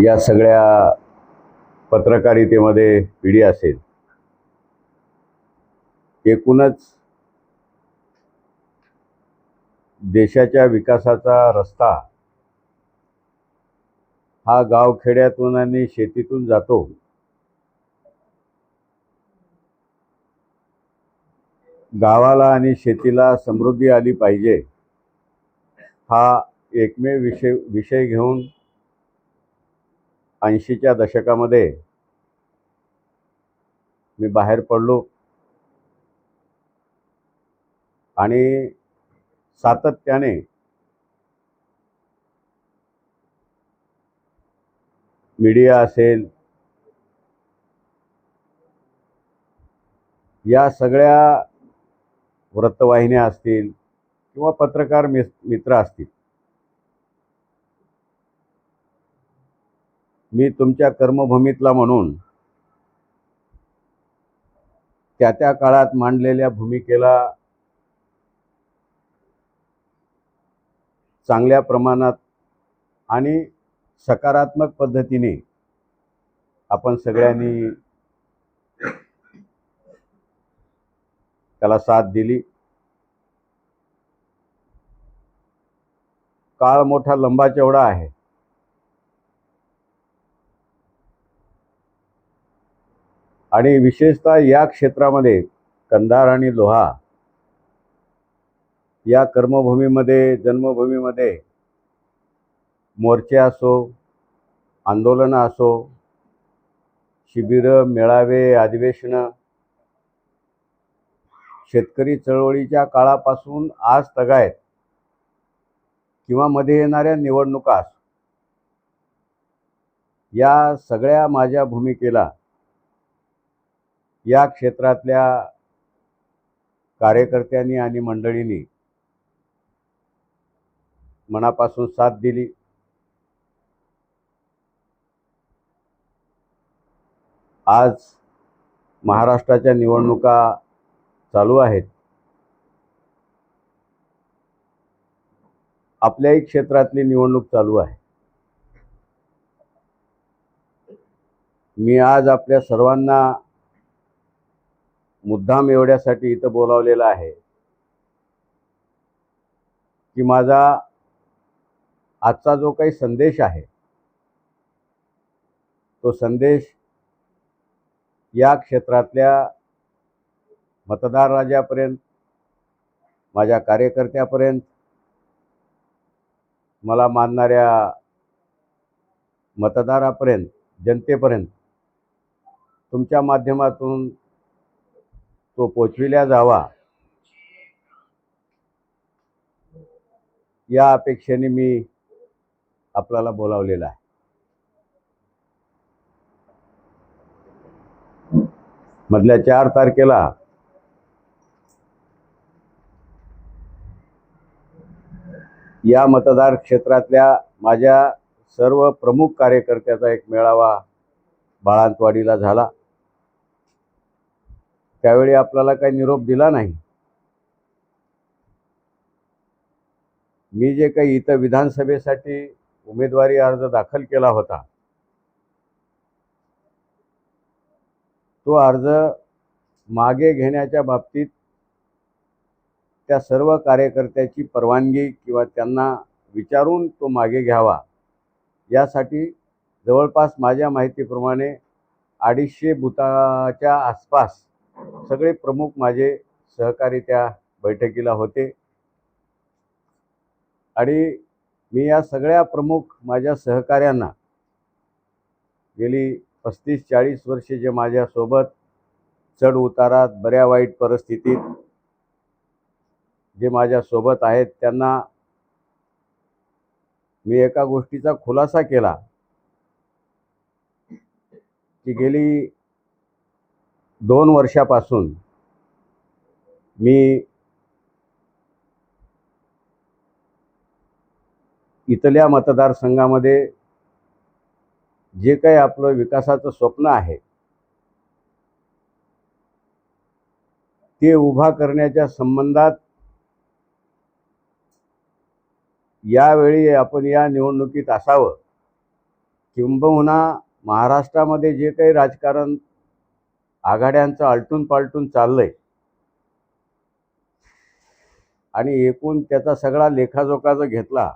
या सगळ्या पत्रकारितेमध्ये पिढी असेल. एकूणच देशाच्या विकासाचा रस्ता हा गावखेड्यातून आणि शेतीतून जातो. गावाला आणि शेतीला समृद्धी आली पाहिजे हा एकमेव विषय विषय घेऊन ऐंशीच्या दशकामध्ये मी बाहेर पडलो. आणि सातत्याने मीडिया असेल या सगळ्या वृत्तवाहिन्या असतील किंवा पत्रकार मित्र असतील मी तुमच्या कर्मभूमीतला म्हणून त्या त्या काळात मांडलेल्या भूमिकेला चांगल्या प्रमाणात आणि सकारात्मक पद्धतीने आपण सगळ्यांनी त्याला साथ दिली. काळ मोठा लंबा आहे. आणि विशेषतः या क्षेत्रामध्ये कंधार आणि लोहा या कर्मभूमीमध्ये जन्मभूमीमध्ये मोर्चे असो आंदोलनं असो शिबिरं मेळावे अधिवेशनं शेतकरी चळवळीच्या काळापासून आज तगायत किंवा मध्ये येणाऱ्या निवडणुका या सगळ्या माझ्या भूमिकेला या क्षेत्रातल्या कार्यकर्त्यांनी आणि मंडळींनी मनापासून साथ दिली. आज महाराष्ट्राच्या निवडणुका चालू आहेत. आपल्याही क्षेत्रातली निवडणूक चालू आहे. मी आज आपल्या सर्वांना मुद्दाम एवढ्यासाठी इथं बोलावलेलं आहे की माझा आजचा जो काही संदेश आहे तो संदेश या क्षेत्रातल्या मतदार राजापर्यंत माझ्या कार्यकर्त्यापर्यंत मला मानणाऱ्या मतदारापर्यंत जनतेपर्यंत तुमच्या माध्यमातून तो पोचविल्या जावा. या अपेक्षेने मी आपल्याला बोलावलेला आहे. मधल्या चार तारखेला या मतदार क्षेत्रातल्या माझ्या सर्व प्रमुख कार्यकर्त्याचा एक मेळावा बाळांतवाडीला झाला. त्यावेळी आपल्याला काही निरोप दिला नाही. मी जे काही इथं विधानसभेसाठी उमेदवारी अर्ज दाखल केला होता तो अर्ज मागे घेण्याच्या बाबतीत त्या सर्व कार्यकर्त्याची परवानगी किंवा त्यांना विचारून तो मागे घ्यावा यासाठी जवळपास माझ्या माहितीप्रमाणे अडीचशे बुथाच्या आसपास सगळे प्रमुख माझे सहकारी त्या बैठकीला होते. आणि मी या सगळ्या प्रमुख माझ्या सहकाऱ्यांना गेली पस्तीस चाळीस वर्षे जे माझ्यासोबत चढ उतारात बऱ्या वाईट परिस्थितीत जे माझ्यासोबत आहेत त्यांना मी एका गोष्टीचा खुलासा केला. की गेली दोन वर्षापासून मी इथल्या मतदारसंघामध्ये जे काही आपलं विकासाचं स्वप्न आहे ते उभा करण्याच्या संबंधात यावेळी आपण या निवडणुकीत असावं. किंबहुना महाराष्ट्रामध्ये जे काही राजकारण आघाड्यांचं आलटून पालटून चाललंय. आणि एकूण त्याचा सगळा लेखाजोखा जर घेतला.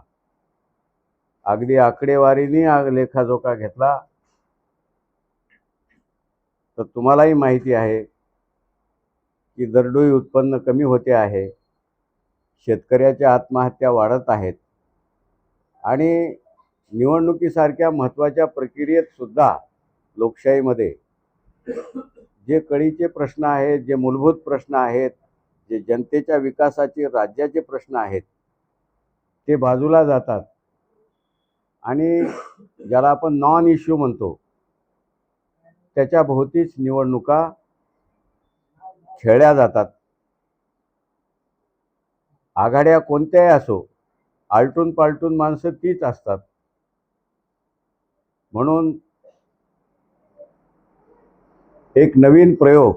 अगदी आकडेवारीने लेखाजोखा घेतला. तर तुम्हालाही माहिती आहे की दरडोई उत्पन्न कमी होते आहे. शेतकऱ्याच्या आत्महत्या वाढत आहेत. आणि निवडणुकीसारख्या महत्त्वाच्या प्रक्रियेत सुद्धा लोकशाहीमध्ये जे कळीचे प्रश्न आहेत जे मूलभूत प्रश्न आहेत जे जनतेच्या विकासाचे राज्याचे प्रश्न आहेत ते बाजूला जातात. आणि ज्याला आपण नॉन इश्यू म्हणतो त्याच्याभोवतीच निवडणुका खेळल्या जातात. आघाड्या कोणत्याही असो आलटून पालटून माणसं तीच असतात. म्हणून एक नवीन प्रयोग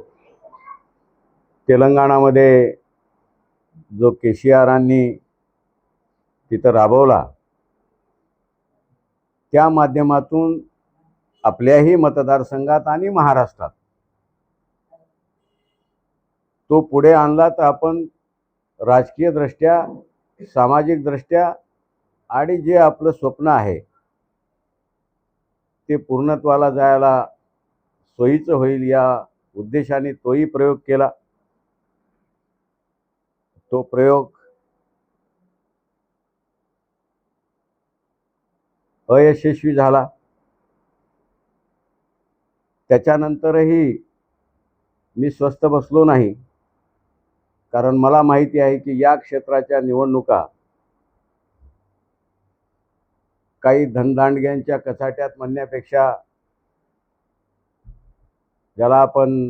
तेलंगणामध्ये जो केशियारांनी तिथं राबवला त्या माध्यमातून आपल्याही मतदारसंघात आणि महाराष्ट्रात तो पुढे आणला तर आपण राजकीयदृष्ट्या सामाजिकदृष्ट्या आणि जे आपलं स्वप्न आहे ते पूर्णत्वाला जायला सोयीचं होईल या उद्देशाने तोही प्रयोग केला. तो प्रयोग अयशस्वी झाला. त्याच्यानंतरही मी स्वस्थ बसलो नाही. कारण मला माहिती आहे की या क्षेत्राच्या निवडणुका काही धनदांडग्यांच्या कचाट्यात म्हणण्यापेक्षा ज्याला आपण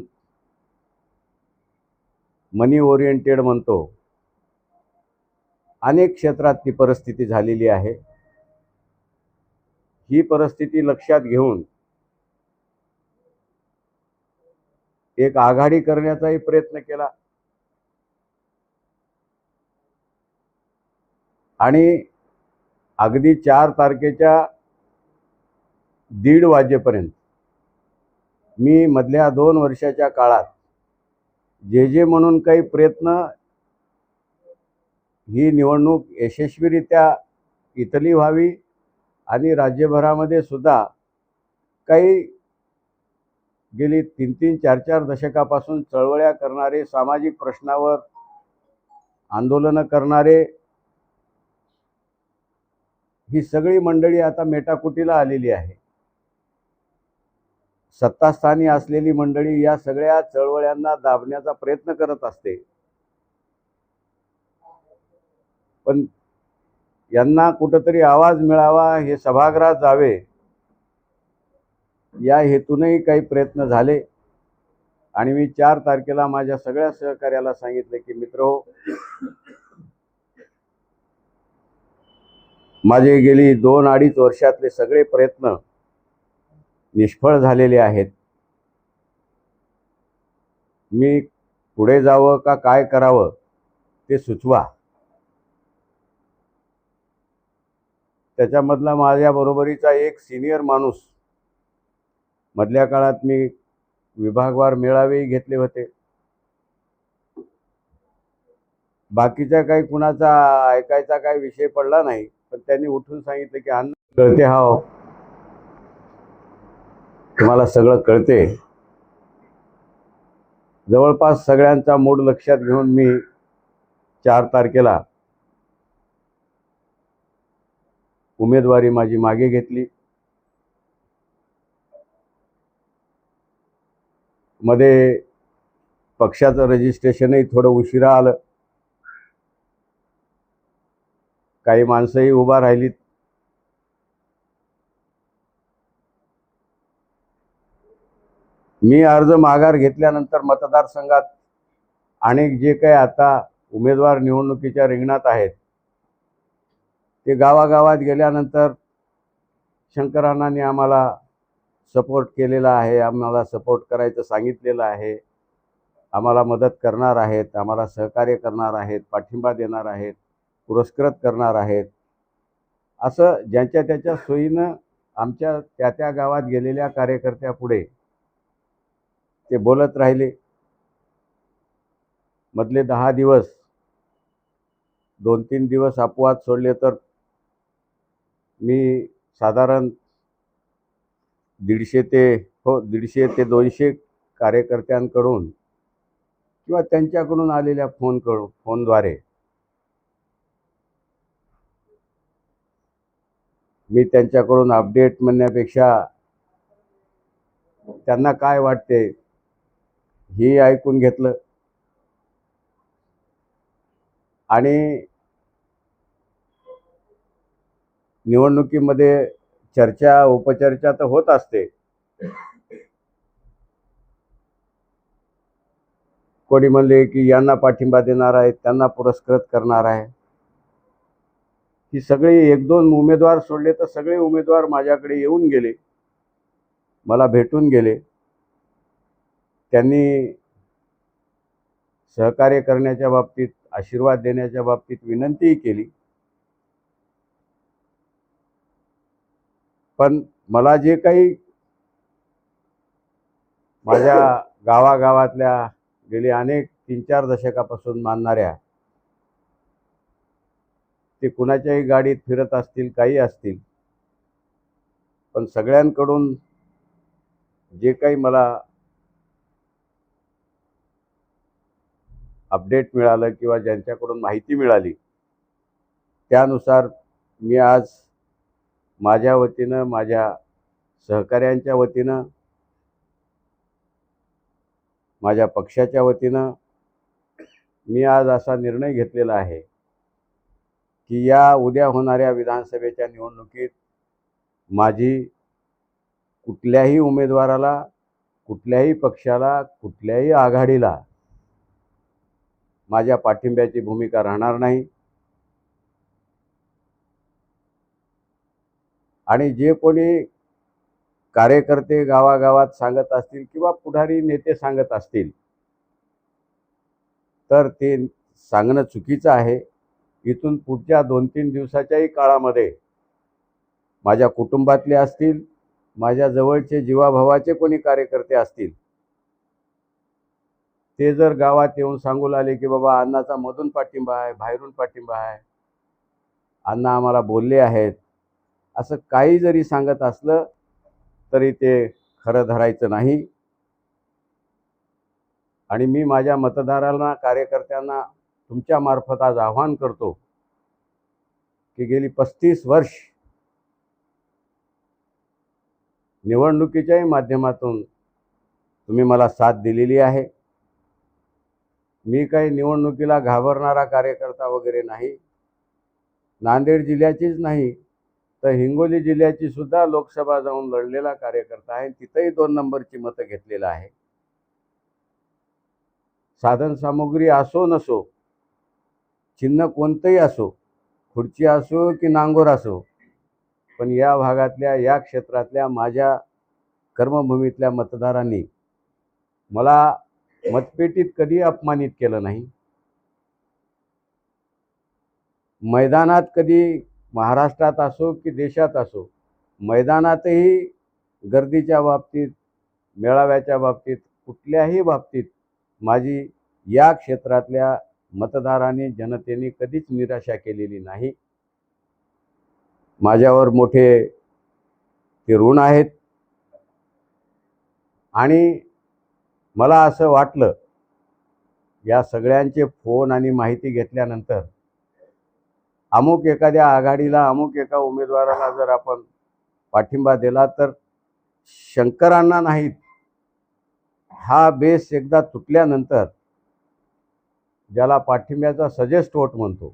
मनी ओरिएंटेड म्हणतो. अनेक क्षेत्रात ती परिस्थिती झालेली आहे. ही परिस्थिती लक्षात घेऊन एक आघाडी करण्याचाही प्रयत्न केला. आणि अगदी चार तारखेच्या दीड वाजेपर्यंत मी मधल्या दोन वर्षाच्या काळात जे जे म्हणून काही प्रयत्न ही निवडणूक यशस्वीरित्या इथली व्हावी आणि राज्यभरामध्ये सुद्धा काही गेली तीन तीन चार चार दशकापासून चळवळ्या करणारे सामाजिक प्रश्नावर आंदोलनं करणारे ही सगळी मंडळी आता मेटाकुटीला आलेली आहे. सत्तास्थानी असलेली मंडळी या सगळ्या चळवळ्यांना दाबण्याचा प्रयत्न करत असते. पण यांना कुठंतरी आवाज मिळावा हे सभागृहात जावे या हेतूनही काही प्रयत्न झाले. आणि मी चार तारखेला माझ्या सगळ्या सहकार्याला सांगितले की मित्र हो माझे गेली दोन अडीच वर्षातले सगळे प्रयत्न निष्फळ झालेले आहेत. मी पुढे जावं का काय करावं ते सुचवा. त्याच्यामधला माझ्या बरोबरीचा एक सिनियर माणूस. मधल्या काळात मी विभागवार मेळावेही घेतले होते. बाकीचा काही कुणाचा ऐकायचा काही विषय पडला नाही पण त्यांनी उठून सांगितलं की अन्न कळते हाव. तुम्हाला सगळं कळते. जवळपास सगळ्यांचा मूड लक्षात घेऊन मी चार तारखेला उमेदवारी माझी मागे घेतली. मध्ये पक्षाचं रजिस्ट्रेशनही थोडं उशिरा आलं. काही माणसंही उभा राहिलीत. मी अर्ज माघार घेतल्यानंतर मतदारसंघात अनेक जे काही आता उमेदवार निवडणुकीच्या रिंगणात आहेत ते गावागावात गेल्यानंतर शंकरानाने आम्हाला सपोर्ट केलेला आहे आम्हाला सपोर्ट करायचं सांगितलेलं आहे. आम्हाला मदत करणार आहेत आम्हाला सहकार्य करणार आहेत पाठिंबा देणार आहेत पुरस्कृत करणार आहेत. असं ज्यांच्या त्याच्या सोयीनं आमच्या त्या त्या गावात गेलेल्या कार्यकर्त्यापुढे ते बोलत राहिले. मधले दहा दिवस दोन तीन दिवस अपवाद सोडले तर मी साधारण दीडशे ते हो दीडशे ते दोनशे कार्यकर्त्यांकडून किंवा त्यांच्याकडून आलेल्या फोनकडून फोनद्वारे मी त्यांच्याकडून अपडेट म्हणण्यापेक्षा त्यांना काय वाटते? हे ऐकून घेतलं. आणि निवडणुकीमध्ये चर्चा उपचर्चा तर होत असते. कोणी म्हणले की यांना पाठिंबा देणार आहे त्यांना पुरस्कृत करणार आहे. ही सगळी एक दोन उमेदवार सोडले तर सगळे उमेदवार माझ्याकडे येऊन गेले. मला भेटून गेले. त्यांनी सहकार्य करण्याच्या बाबतीत आशीर्वाद देण्याच्या बाबतीत विनंतीही केली. पण मला जे काही माझ्या गावागावातल्या गेली अनेक तीन चार दशकापासून मानणाऱ्या ते कुणाच्याही गाडीत फिरत असतील काही असतील पण सगळ्यांकडून जे काही मला अपडेट मिळालं किंवा ज्यांच्याकडून माहिती मिळाली त्यानुसार मी आज माझ्या वतीनं माझ्या सहकाऱ्यांच्या वतीनं माझ्या पक्षाच्या वतीनं मी आज असा निर्णय घेतलेला आहे की या उद्या होणाऱ्या विधानसभेच्या निवडणुकीत माझी कुठल्याही उमेदवाराला कुठल्याही पक्षाला कुठल्याही आघाडीला माझ्या पाठिंब्याची भूमिका राहणार नाही. आणि जे कोणी कार्यकर्ते गावागावात सांगत असतील किंवा पुढारी नेते सांगत असतील तर ते सांगणं चुकीचं आहे. इथून पुढच्या दोन तीन दिवसाच्याही काळामध्ये माझ्या कुटुंबातले असतील माझ्या जवळचे जीवाभावाचे कोणी कार्यकर्ते असतील ते जर गावात येऊन सांगू लागले की बाबा अण्णाचा मधून पाठिंबा आहे बाहेरून पाठिंबा आहे अण्णा आम्हाला बोलले आहेत असं काही जरी सांगत असलं तरी ते खरं धरायचं नाही. आणि मी माझ्या मतदारांना कार्यकर्त्यांना तुमच्या मार्फत आज आव्हान करतो की गेली पस्तीस वर्ष निवडणुकीच्याही माध्यमातून तुम्ही मला साथ दिलेली आहे. मी काही निवडणुकीला घाबरणारा कार्यकर्ता वगैरे नाही. नांदेड जिल्ह्याचीच नाही तर हिंगोली जिल्ह्याची सुद्धा लोकसभा जाऊन लढलेला कार्यकर्ता आहे. तिथंही दोन नंबरची मतं घेतलेलं आहे. साधन सामुग्री असो नसो चिन्ह कोणतंही असो खुर्ची असो की नांगोर असो पण या भागातल्या या क्षेत्रातल्या माझ्या कर्मभूमीतल्या मतदारांनी मला मतपेटीत कधी अपमानित केलं नाही? मैदानात कधी महाराष्ट्रात असो की देशात असो मैदानातही गर्दीच्या बाबतीत मेळाव्याच्या बाबतीत कुठल्याही बाबतीत माझी या क्षेत्रातल्या मतदारांनी जनतेने कधीच निराशा केलेली नाही. माझ्यावर मोठे ते ऋण आहेत. आणि मला असं वाटलं या सगळ्यांचे फोन आणि माहिती घेतल्यानंतर अमुक एखाद्या आघाडीला अमुक एका उमेदवाराला जर आपण पाठिंबा दिला तर शंकरांना नाहीत. हा बेस एकदा तुटल्यानंतर ज्याला पाठिंब्याचा सजेस्ट वोट म्हणतो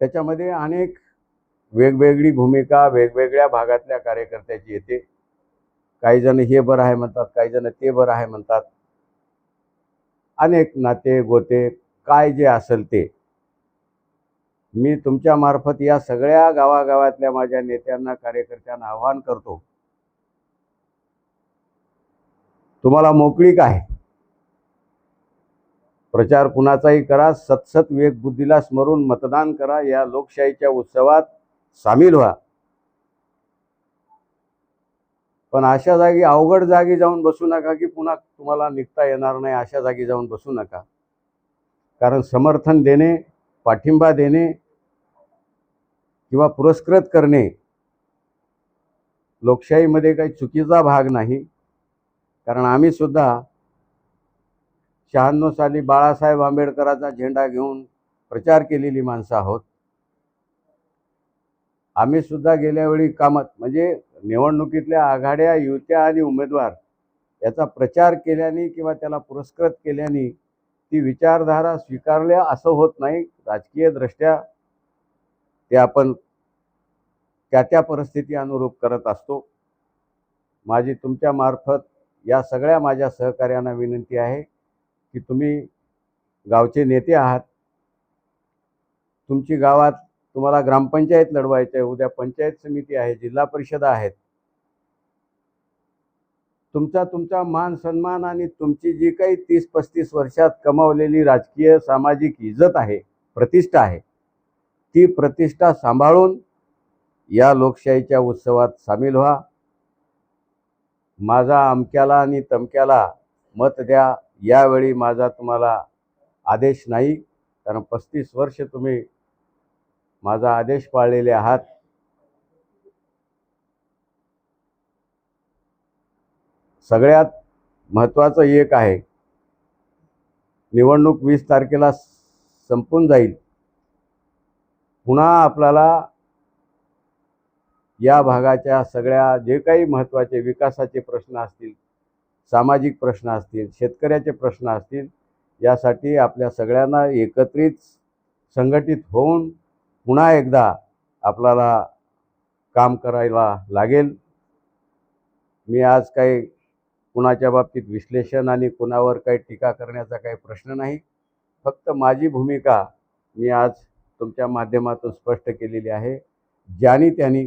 त्याच्यामध्ये अनेक वेगवेगळी भूमिका वेगवेगळ्या भागातल्या कार्यकर्त्याची येते. काही जण हे बरं आहे म्हणतात काही जण ते बरं आहे म्हणतात. अनेक नाते गोते काय जे असेल ते. मी तुमच्या मार्फत या सगळ्या गावागावातल्या माझ्या नेत्यांना कार्यकर्त्यांना आवाहन करतो. तुम्हाला मोकळीक आहे? प्रचार कुणाचाही करा सतसत विवेकबुद्धीला स्मरून मतदान करा या लोकशाहीच्या उत्सवात सामील व्हा. पण अशा जागी अवघड जागी जाऊन बसू नका की पुन्हा तुम्हाला निघता येणार नाही अशा जागी जाऊन बसू नका. कारण समर्थन देणे पाठिंबा देणे किंवा पुरस्कृत करणे लोकशाहीमध्ये काही चुकीचा भाग नाही. कारण आम्ही सुद्धा शहाण्णव साली बाळासाहेब आंबेडकराचा झेंडा घेऊन प्रचार केलेली माणसं आहोत. आम्ही सुद्धा गेल्या कामात म्हणजे निवडणुकीतल्या आघाड्या युत्या आणि उमेदवार याचा प्रचार केल्याने किंवा त्याला पुरस्कृत केल्याने ती विचारधारा स्वीकारल्या असं होत नाही. राजकीयदृष्ट्या ते आपण त्या त्या परिस्थिती अनुरूप करत असतो. माझी तुमच्या मार्फत या सगळ्या माझ्या सहकार्यांना विनंती आहे की तुम्ही गावचे नेते आहात. तुमची गावात तुम्हाला ग्रामपंचायत लढवायचं आहे उद्या पंचायत समिती आहे जिल्हा परिषद आहेत. तुमचा तुमचा मान सन्मान आणि तुमची जी काही तीस पस्तीस वर्षात कमावलेली राजकीय सामाजिक इज्जत आहे प्रतिष्ठा आहे ती प्रतिष्ठा सांभाळून या लोकशाहीच्या उत्सवात सामील व्हा. माझा अमक्याला आणि तमक्याला मत द्या यावेळी माझा तुम्हाला आदेश नाही कारण पस्तीस वर्ष तुम्ही माझा आदेश पाळलेले आहात. सगळ्यात महत्त्वाचं एक आहे. निवडणूक वीस तारखेला संपून जाईल. पुन्हा आपल्याला या भागाच्या सगळ्या जे काही महत्त्वाचे विकासाचे प्रश्न असतील सामाजिक प्रश्न असतील शेतकऱ्याचे प्रश्न असतील यासाठी आपल्या सगळ्यांना एकत्रित संघटित होऊन पुन्हा एकदा आपल्याला काम करायला लागेल. मी आज काही कुणाच्या बाबतीत विश्लेषण आणि कुणावर काही टीका करण्याचा काही प्रश्न नाही. फक्त माझी भूमिका मी आज तुमच्या माध्यमातून स्पष्ट केलेली आहे. ज्यानी त्यांनी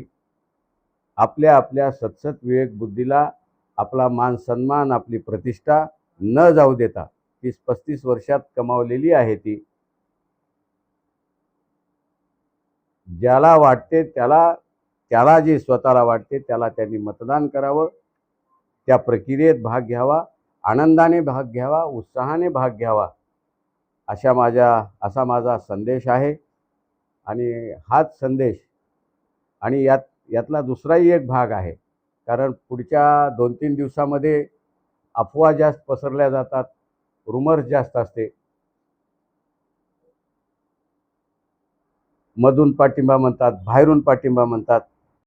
आपल्या आपल्या सतसत विवेक बुद्धीला आपला मान सन्मान आपली प्रतिष्ठा न जाऊ देता तीस पस्तीस वर्षात कमावलेली आहे ती. ज्याला वाटते त्याला त्याला जे स्वतःला वाटते त्याला त्यांनी मतदान करावं. त्या प्रक्रियेत भाग घ्यावा आनंदाने भाग घ्यावा उत्साहाने भाग घ्यावा अशा माझ्या असा माझा संदेश आहे. आणि हाच संदेश आणि यात यातला दुसराही एक भाग आहे. कारण पुढच्या दोन तीन दिवसामध्ये अफवा जास्त पसरल्या जातात रुमर्स जास्त असते. मधून पाठिंबा म्हणतात बाहेरून पाठिंबा म्हणतात.